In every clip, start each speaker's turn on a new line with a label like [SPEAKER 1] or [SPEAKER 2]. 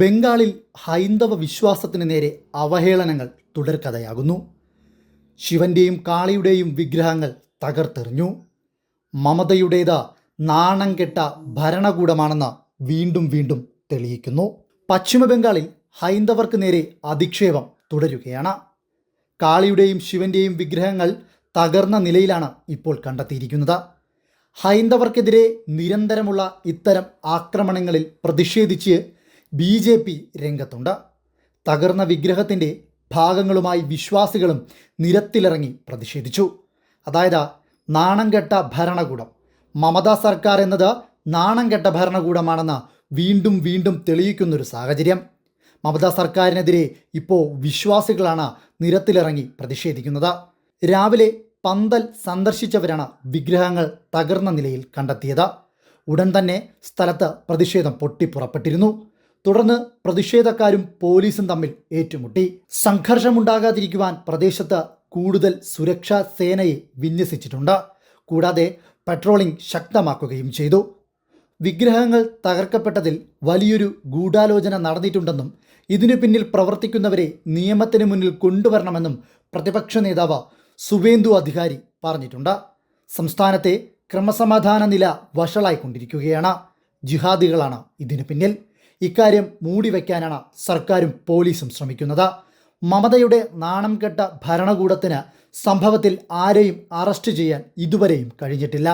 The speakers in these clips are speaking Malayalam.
[SPEAKER 1] ബംഗാളിൽ ഹൈന്ദവ വിശ്വാസത്തിന് നേരെ അവഹേളനങ്ങൾ തുടർക്കഥയാകുന്നു ശിവന്റെയും കാളിയുടെയും വിഗ്രഹങ്ങൾ തകർത്തെറിഞ്ഞു. മമതയുടേത് നാണം കെട്ട ഭരണകൂടമാണെന്ന് വീണ്ടും വീണ്ടും തെളിയിക്കുന്നു. പശ്ചിമ ബംഗാളിൽ ഹൈന്ദവർക്ക് നേരെ അധിക്ഷേപം തുടരുകയാണ്. കാളിയുടെയും ശിവന്റെയും വിഗ്രഹങ്ങൾ തകർന്ന നിലയിലാണ് ഇപ്പോൾ കണ്ടെത്തിയിരിക്കുന്നത്. ഹൈന്ദവർക്കെതിരെ നിരന്തരമുള്ള ഇത്തരം ആക്രമണങ്ങളിൽ പ്രതിഷേധിച്ച് ബി ജെ പി രംഗത്തുണ്ട്. തകർന്ന വിഗ്രഹത്തിന്റെ ഭാഗങ്ങളുമായി വിശ്വാസികളും നിരത്തിലിറങ്ങി പ്രതിഷേധിച്ചു. അതായത് നാണംകെട്ട ഭരണകൂടം. മമതാ സർക്കാർ എന്നത് നാണംകെട്ട ഭരണകൂടമാണെന്ന് വീണ്ടും വീണ്ടും തെളിയിക്കുന്നൊരു സാഹചര്യം. മമതാ സർക്കാരിനെതിരെ ഇപ്പോൾ വിശ്വാസികളാണ് നിരത്തിലിറങ്ങി പ്രതിഷേധിക്കുന്നത്. രാവിലെ പന്തൽ സന്ദർശിച്ചവരാണ് വിഗ്രഹങ്ങൾ തകർന്ന നിലയിൽ കണ്ടെത്തിയത്. ഉടൻ തന്നെ സ്ഥലത്ത് പ്രതിഷേധം പൊട്ടിപ്പുറപ്പെട്ടിരുന്നു. തുടർന്ന് പ്രതിഷേധക്കാരും പോലീസും തമ്മിൽ ഏറ്റുമുട്ടി. സംഘർഷമുണ്ടാകാതിരിക്കുവാൻ പ്രദേശത്ത് കൂടുതൽ സുരക്ഷാ സേനയെ വിന്യസിച്ചിട്ടുണ്ട്. കൂടാതെ പട്രോളിംഗ് ശക്തമാക്കുകയും ചെയ്തു. വിഗ്രഹങ്ങൾ തകർക്കപ്പെട്ടതിൽ വലിയൊരു ഗൂഢാലോചന നടന്നിട്ടുണ്ടെന്നും ഇതിനു പിന്നിൽ പ്രവർത്തിക്കുന്നവരെ നിയമത്തിന് മുന്നിൽ കൊണ്ടുവരണമെന്നും പ്രതിപക്ഷ നേതാവ് സുവേന്ദു അധികാരി പറഞ്ഞിട്ടുണ്ട്. സംസ്ഥാനത്തെ ക്രമസമാധാന നില വഷളായിക്കൊണ്ടിരിക്കുകയാണ്. ജിഹാദികളാണ് ഇതിനു പിന്നിൽ. ഇക്കാര്യം മൂടിവെക്കാനാണ് സർക്കാരും പോലീസും ശ്രമിക്കുന്നത്. മമതയുടെ നാണം കെട്ട ഭരണകൂടത്തിന് സംഭവത്തിൽ ആരെയും അറസ്റ്റ് ചെയ്യാൻ ഇതുവരെയും കഴിഞ്ഞിട്ടില്ല.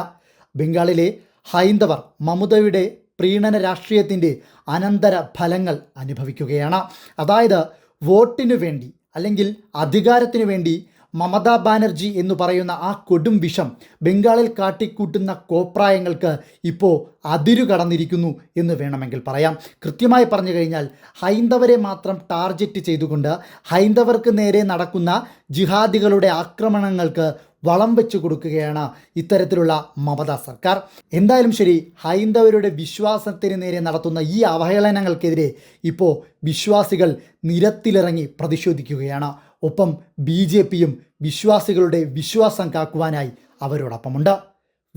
[SPEAKER 1] ബംഗാളിലെ ഹൈന്ദവർ മമതയുടെ പ്രീണന രാഷ്ട്രീയത്തിന്റെ അനന്തര ഫലങ്ങൾ അനുഭവിക്കുകയാണ്. അതായത് വോട്ടിനു വേണ്ടി അല്ലെങ്കിൽ അധികാരത്തിനു വേണ്ടി മമതാ ബാനർജി എന്ന് പറയുന്ന ആ കൊടും വിഷം ബംഗാളിൽ കാട്ടിക്കൂട്ടുന്ന കോപ്രായങ്ങൾക്ക് ഇപ്പോൾ അതിരു കടന്നിരിക്കുന്നു എന്ന് വേണമെങ്കിൽ പറയാം. കൃത്യമായി പറഞ്ഞു കഴിഞ്ഞാൽ ഹൈന്ദവരെ മാത്രം ടാർഗറ്റ് ചെയ്തുകൊണ്ട് ഹൈന്ദവർക്ക് നേരെ നടക്കുന്ന ജിഹാദികളുടെ ആക്രമണങ്ങൾക്ക് വളം വെച്ചു കൊടുക്കുകയാണ് ഇത്തരത്തിലുള്ള മമതാ സർക്കാർ. എന്തായാലും ശരി ഹൈന്ദവരുടെ വിശ്വാസത്തിന് നേരെ നടത്തുന്ന ഈ അവഹേളനങ്ങൾക്കെതിരെ ഇപ്പോൾ വിശ്വാസികൾ നിരത്തിലിറങ്ങി പ്രതിഷേധിക്കുകയാണ്. ഒപ്പം ബി ജെ പിയും വിശ്വാസികളുടെ വിശ്വാസം കാക്കുവാനായി അവരോടൊപ്പമുണ്ട്.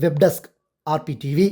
[SPEAKER 1] Web desk R P T V.